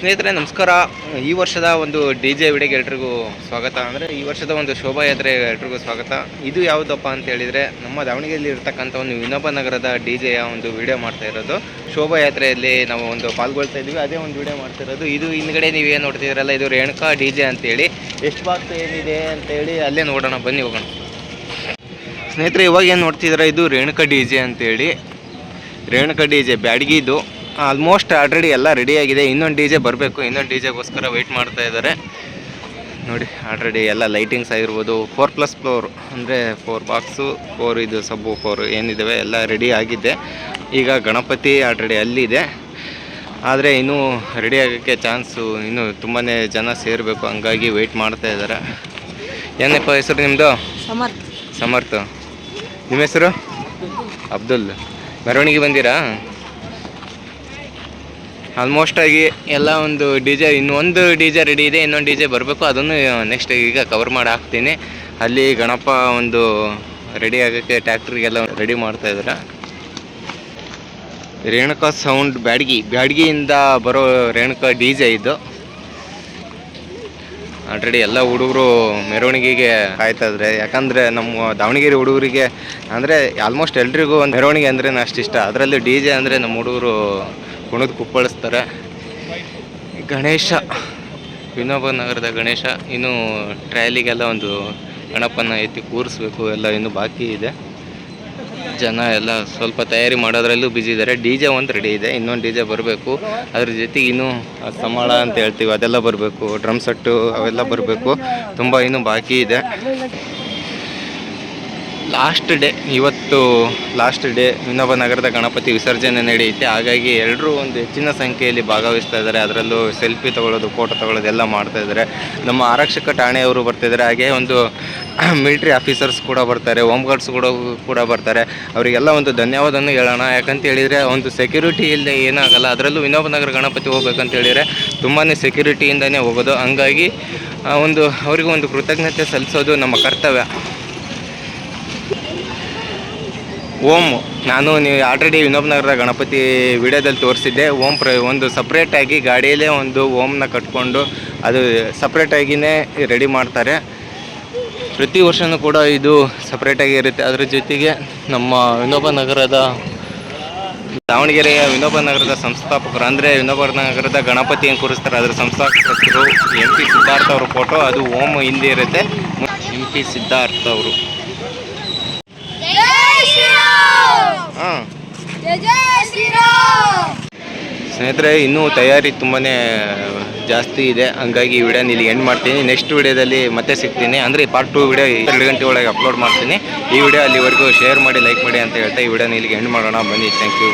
ಸ್ನೇಹಿತರೆ, ನಮಸ್ಕಾರ. ಈ ವರ್ಷದ ಒಂದು ಡಿ ಜೆ ವಿಡಿಯೋಗೆ ಎಲ್ರಿಗೂ ಸ್ವಾಗತ. ಅಂದರೆ ಈ ವರ್ಷದ ಒಂದು ಶೋಭಾಯಾತ್ರೆ ಎಲ್ರಿಗೂ ಸ್ವಾಗತ. ಇದು ಯಾವುದಪ್ಪ ಅಂತ ಹೇಳಿದರೆ, ನಮ್ಮ ದಾವಣಗೆರೆಯಲ್ಲಿ ಇರ್ತಕ್ಕಂಥ ಒಂದು ವಿನೋಬ ನಗರದ ಡಿ ಜೆಯ ಒಂದು ವಿಡಿಯೋ ಮಾಡ್ತಾ ಇರೋದು. ಶೋಭಾಯಾತ್ರೆಯಲ್ಲಿ ನಾವು ಒಂದು ಪಾಲ್ಗೊಳ್ತಾ ಇದ್ದೀವಿ. ಅದೇ ಒಂದು ವಿಡಿಯೋ ಮಾಡ್ತಾ ಇರೋದು. ಇದು ಹಿಂದ್ಗಡೆ ಏನು ನೋಡ್ತಿದ್ದೀರಲ್ಲ, ಇದು ರೇಣುಕಾ ಡಿ ಜೆ ಅಂತೇಳಿ ಎಷ್ಟು ಬಾಕ್ಸ್ ಏನಿದೆ ಅಂತೇಳಿ ಅಲ್ಲೇ ನೋಡೋಣ. ಬನ್ನಿ, ಹೋಗೋಣ. ಸ್ನೇಹಿತರೆ, ಇವಾಗ ಏನು ನೋಡ್ತಿದ್ದೀರಾ, ಇದು ರೇಣುಕಾ ಡಿ ಜೆ ಅಂತೇಳಿ ರೇಣುಕಾ ಡಿ ಜೆ ಬ್ಯಾಡಗಿದು ಆಲ್ಮೋಸ್ಟ್ ಆಲ್ರೆಡಿ ಎಲ್ಲ ರೆಡಿ ಆಗಿದೆ. ಇನ್ನೊಂದು ಡಿ ಜೆ ಬರಬೇಕು. ಇನ್ನೊಂದು ಡಿ ಜೆಗೋಸ್ಕರ ವೆಯ್ಟ್ ಮಾಡ್ತಾ ಇದ್ದಾರೆ. ನೋಡಿ ಆಲ್ರೆಡಿ ಎಲ್ಲ ಲೈಟಿಂಗ್ಸ್ ಆಗಿರ್ಬೋದು. ಫೋರ್ ಪ್ಲಸ್ ಫ್ಲೋರ್ ಅಂದರೆ ಫೋರ್ ಬಾಕ್ಸು ಫೋರ್ ಇದು ಸಬ್ಬು ಫೋರ್ ಏನಿದ್ದಾವೆ ಎಲ್ಲ ರೆಡಿ ಆಗಿದೆ. ಈಗ ಗಣಪತಿ ಆಲ್ರೆಡಿ ಅಲ್ಲಿದೆ ಆದರೆ ಇನ್ನೂ ರೆಡಿ ಆಗೋಕ್ಕೆ ಚಾನ್ಸು ಇನ್ನೂ ತುಂಬಾ ಜನ ಸೇರಬೇಕು. ಹಂಗಾಗಿ ವೆಯ್ಟ್ ಮಾಡ್ತಾ ಇದ್ದಾರೆ. ಏನಪ್ಪ ಹೆಸರು ನಿಮ್ಮದು ಸಮರ್ಥ. ಸಮರ್ಥ. ನಿಮ್ಮ ಹೆಸರು? ಅಬ್ದುಲ್. ಮೆರವಣಿಗೆ ಬಂದಿರಾ? ಆಲ್ಮೋಸ್ಟ್ ಆಗಿ ಎಲ್ಲ ಒಂದು ಡಿ ಜೆ ಇನ್ನೊಂದು ಡಿ ಜೆ ರೆಡಿ ಇದೆ, ಇನ್ನೊಂದು ಡಿ ಜೆ ಬರಬೇಕು, ಅದನ್ನು ನೆಕ್ಸ್ಟ್ ಈಗ ಕವರ್ ಮಾಡಿ ಹಾಕ್ತೀನಿ. ಅಲ್ಲಿ ಗಣಪ ಒಂದು ರೆಡಿ ಆಗೋಕ್ಕೆ ಟ್ಯಾಕ್ಟ್ರಿಗೆಲ್ಲ ರೆಡಿ ಮಾಡ್ತಾ ಇದ್ದಾರೆ. ರೇಣುಕಾ ಸೌಂಡ್ ಬ್ಯಾಡ್ಗಿ, ಬ್ಯಾಡ್ಗಿಯಿಂದ ಬರೋ ರೇಣುಕಾ ಡಿ ಜೆ ಇದು. ಆಲ್ರೆಡಿ ಎಲ್ಲ ಹುಡುಗರು ಮೆರವಣಿಗೆಗೆ ಕಾಯ್ತಾ ಇದ್ದಾರೆ. ಯಾಕಂದರೆ ನಮ್ಮ ದಾವಣಗೆರೆ ಹುಡುಗರಿಗೆ ಅಂದರೆ ಆಲ್ಮೋಸ್ಟ್ ಎಲ್ರಿಗೂ ಒಂದು ಮೆರವಣಿಗೆ ಅಂದ್ರೆ ಅಷ್ಟು ಇಷ್ಟ. ಅದರಲ್ಲಿ ಡಿ ಜೆ ಅಂದರೆ ನಮ್ಮ ಹುಡುಗರು ಕುಣಿದು ಕುಪ್ಪಳಿಸ್ತಾರೆ. ಗಣೇಶ, ವಿನೋಬ ನಗರದ ಗಣೇಶ, ಇನ್ನು ಟ್ರಯಲಿಗೆಲ್ಲ ಒಂದು ಗಣಪನ ಎತ್ತಿ ಕೂರಿಸ್ಬೇಕು, ಎಲ್ಲ ಇನ್ನೂ ಬಾಕಿ ಇದೆ. ಜನ ಎಲ್ಲ ಸ್ವಲ್ಪ ತಯಾರಿ ಮಾಡೋದ್ರಲ್ಲೂ ಬಿಜಿ ಇದ್ದಾರೆ. ಡಿ ಜೆ ಒಂದು ರೆಡಿ ಇದೆ, ಇನ್ನೊಂದು ಡಿ ಜೆ ಬರಬೇಕು. ಅದ್ರ ಜೊತೆಗೆ ಇನ್ನೂ ಸಮಾಳ ಅಂತ ಹೇಳ್ತೀವಿ, ಅದೆಲ್ಲ ಬರಬೇಕು. ಡ್ರಮ್ ಸೆಟ್ಟು ಅವೆಲ್ಲ ಬರಬೇಕು. ತುಂಬ ಇನ್ನೂ ಬಾಕಿ ಇದೆ. ಲಾಸ್ಟ್ ಡೇ, ಇವತ್ತು ಲಾಸ್ಟ್ ಡೇ ವಿನೋಬ ನಗರದ ಗಣಪತಿ ವಿಸರ್ಜನೆ ನಡೆಯುತ್ತೆ. ಹಾಗಾಗಿ ಎಲ್ಲರೂ ಒಂದು ಹೆಚ್ಚಿನ ಸಂಖ್ಯೆಯಲ್ಲಿ ಭಾಗವಹಿಸ್ತಾ ಇದ್ದಾರೆ. ಅದರಲ್ಲೂ ಸೆಲ್ಫಿ ತಗೊಳ್ಳೋದು, ಫೋಟೋ ತೊಗೊಳ್ಳೋದು ಎಲ್ಲ ಮಾಡ್ತಾ ಇದ್ದಾರೆ. ನಮ್ಮ ಆರಕ್ಷಕ ಠಾಣೆಯವರು ಬರ್ತಿದ್ದಾರೆ ಹಾಗೆ ಒಂದು ಮಿಲಿಟ್ರಿ ಆಫೀಸರ್ಸ್ ಕೂಡ ಬರ್ತಾರೆ ಹೋಮ್ ಗಾರ್ಡ್ಸ್ ಕೂಡ ಕೂಡ ಬರ್ತಾರೆ. ಅವರಿಗೆಲ್ಲ ಒಂದು ಧನ್ಯವಾದವನ್ನು ಹೇಳೋಣ. ಯಾಕಂತ ಹೇಳಿದರೆ ಒಂದು ಸೆಕ್ಯೂರಿಟಿ ಇಲ್ಲದೆ ಏನಾಗಲ್ಲ. ಅದರಲ್ಲೂ ವಿನೋಬ ನಗರ ಗಣಪತಿ ಹೋಗ್ಬೇಕಂತ ಹೇಳಿದರೆ ತುಂಬಾ ಸೆಕ್ಯೂರಿಟಿಯಿಂದನೇ ಹೋಗೋದು. ಹಂಗಾಗಿ ಒಂದು, ಅವರಿಗೂ ಒಂದು ಕೃತಜ್ಞತೆ ಸಲ್ಲಿಸೋದು ನಮ್ಮ ಕರ್ತವ್ಯ. ಓಮ್ ನಾನು ನೀವು ಆಲ್ರೆಡಿ ವಿನೋಬ್ ನಗರದ ಗಣಪತಿ ವಿಡಿಯೋದಲ್ಲಿ ತೋರಿಸಿದ್ದೆ. ಓಮ್ ಪ್ರ, ಒಂದು ಸಪ್ರೇಟಾಗಿ ಗಾಡಿಯಲ್ಲೇ ಒಂದು ಓಮ್ನ ಕಟ್ಕೊಂಡು ಅದು ಸಪ್ರೇಟಾಗಿಯೇ ರೆಡಿ ಮಾಡ್ತಾರೆ. ಪ್ರತಿ ವರ್ಷವೂ ಕೂಡ ಇದು ಸಪ್ರೇಟಾಗಿ ಇರುತ್ತೆ. ಅದರ ಜೊತೆಗೆ ನಮ್ಮ ವಿನೋಬ ನಗರದ ದಾವಣಗೆರೆಯ ವಿನೋಬ ನಗರದ ಸಂಸ್ಥಾಪಕರು, ಅಂದರೆ ವಿನೋಬ ನಗರದ ಗಣಪತಿ ಏನು ಕೂರಿಸ್ತಾರೆ ಅದರ ಸಂಸ್ಥಾಪಕರು ಎಂ ಪಿ ಸಿದ್ಧಾರ್ಥ ಅವ್ರ ಫೋಟೋ ಅದು ಓಮ್ ಹಿಂದೆ ಇರುತ್ತೆ. ಎಂ ಪಿ ಸಿದ್ಧಾರ್ಥ ಅವರು ಜೈ ಶ್ರೀರಾಮ್ ಹಾಂ ಜೈ ಜೈ ಶ್ರೀರಾಮ್ ಸ್ನೇಹಿತರೆ, ಇನ್ನೂ ತಯಾರಿ ತುಂಬಾ ಜಾಸ್ತಿ ಇದೆ. ಹಂಗಾಗಿ ಈ ವಿಡಿಯೋನ ಇಲ್ಲಿ ಎಂಡ್ ಮಾಡ್ತೀನಿ. ನೆಕ್ಸ್ಟ್ ವಿಡಿಯೋದಲ್ಲಿ ಮತ್ತೆ ಸಿಗ್ತೀನಿ. ಅಂದರೆ ಪಾರ್ಟ್ ಟು ವಿಡಿಯೋ ಎರಡು ಗಂಟೆ ಒಳಗೆ ಅಪ್ಲೋಡ್ ಮಾಡ್ತೀನಿ. ಈ ವಿಡಿಯೋ ಅಲ್ಲಿವರೆಗೂ ಶೇರ್ ಮಾಡಿ ಲೈಕ್ ಮಾಡಿ ಅಂತ ಹೇಳ್ತಾ ಈ ವಿಡಿಯೋನ ಇಲ್ಲಿಗೆ ಎಂಡ್ ಮಾಡೋಣ. ಬನ್ನಿ. Thank you